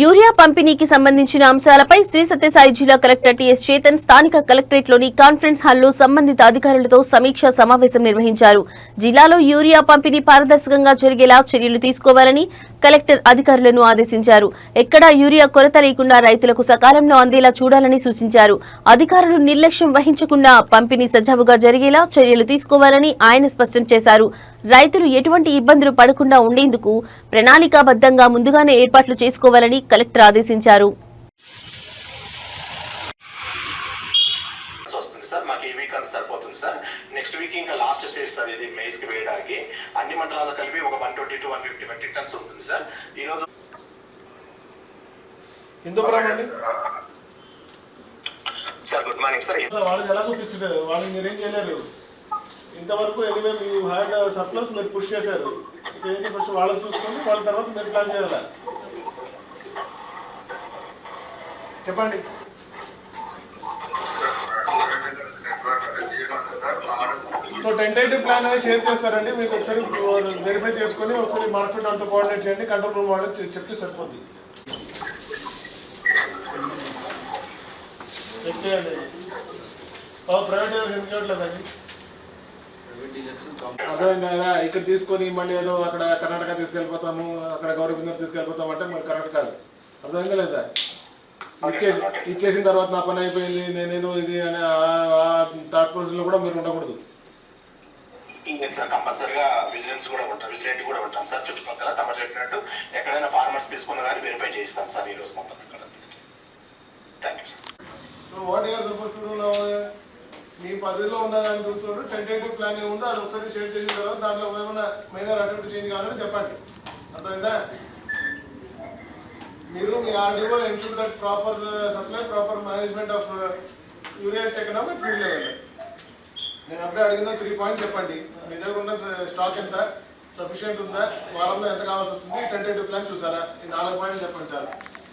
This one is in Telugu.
యూరియా పంపిణీకి సంబంధించిన అంశాలపై శ్రీ సత్యసాయి జిల్లా కలెక్టర్ టిఎస్ చేతన్ స్థానిక కలెక్టరేట్లోని కాన్ఫరెన్స్ హాల్లో సంబంధిత అధికారులతో సమీక్షా సమావేశం నిర్వహించారు. జిల్లాలో యూరియా పంపిణీ పారదర్శకంగా జరిగేలా చర్యలు తీసుకోవాలని కలెక్టర్ అధికారులను ఆదేశించారు. ఎక్కడా యూరియా కొరత లేకుండా రైతులకు సకాలంలో అందేలా చూడాలని సూచించారు. అధికారులు నిర్లక్ష్యం వహించకుండా పంపిణీ సజావుగా జరిగేలా చర్యలు తీసుకోవాలని ఆయన స్పష్టం చేశారు. రైతులు ఎటువంటి ఇబ్బందులు పడకుండా ఉండేందుకు ప్రణాళికాబద్దంగా ముందుగానే ఏర్పాట్లు చేసుకోవాలని కలెక్టర్ ఆదేశించారు. సార్ మాకు ఈ వీక్ అంతా సరిపోతుంది సార్. నెక్స్ట్ వీక్ ఇంకా లాస్ట్ స్టేజ్ సార్ ఇది మేస్కి వేయడానికి. అన్ని మండలాలు కలిపి ఒక one twenty two one fifty metric tons ఉంటుంది సార్. ఈ రోజు హిందూపురం అండి సార్ గుడ్ మార్నింగ్ సార్. వాళ్ళకి ఎలాగో ఫిక్స్డ్ వాళ్ళకి మీరు ఏం చేయలేరు? ఇంతవరకు ఎనివే మీ హ్యాడ్ సర్ప్లస్ మీరు పుష్ చేశారు. ఇదేంటి ఫస్ట్ వాళ్ళని చూసుకొని వాళ్ళ తర్వాత మీరు ప్లాన్ చేయాలి? చెప్పండి. సో టెంటేటివ్ ప్లాన్ అనేది షేర్ చేస్తారండి. మీకు ఒకసారి వెరిఫై చేసుకొని ఒకసారి మార్కెట్ వాళ్ళతో కోఆర్డినేట్ చేయండి. కంట్రోల్ రూమ్ వాళ్ళకి చెప్తే సరిపోద్ది? ఇక్కడ తీసుకొని మళ్ళీ ఏదో అక్కడ కర్ణాటక తీసుకెళ్ళిపోతాము అక్కడ గౌరవ బిందర్ తీసుకెళ్ళిపోతాం అంటే మరి కరెక్ట్ కాదు. అర్థమైందా లేదా? ఇచ్చేసి ఇచ్చేసిన తర్వాత నా పని అయిపోయింది నేనేదో ఇది అనే థర్డ్లో కూడా మీరు ఉండకూడదు. సార్ కంపల్సరిగా విజిలెన్స్ కూడా ఉంటాం విజిలెంట్ కూడా ఉంటాం సార్ చుట్టుపక్కల. తమ చెప్పినట్టు ఎక్కడైనా ఫార్మర్స్ తీసుకున్న కానీ వెరిఫై చేయిస్తాం సార్ ఈ రోజు మొత్తం ఇక్కడ thank you sir what you are suppose to do now మీ పదవిలో ఉన్నదాన్ని చూస్తున్నారు. టెంటేటివ్ ప్లాన్ ఏముందో అది ఒకసారి షేర్ చేసిన తర్వాత దాంట్లో ఏమైనా మైనర్ అటువంటి చేంజ్ కావాలని చెప్పండి. అర్థమైందా? మీరు మీ RDO ensure that proper supply proper management of urea is economic field level నేను అప్పుడే అడిగిన త్రీ పాయింట్ చెప్పండి. మీ దగ్గర ఉన్న స్టాక్ ఎంత? సఫిషియంట్ ఉందా? వారంలో ఎంత కావాల్సి వస్తుంది? టెంటేటివ్ ప్లాన్ చూసారా? ఈ నాలుగు పాయింట్లు చెప్పండి చాలు.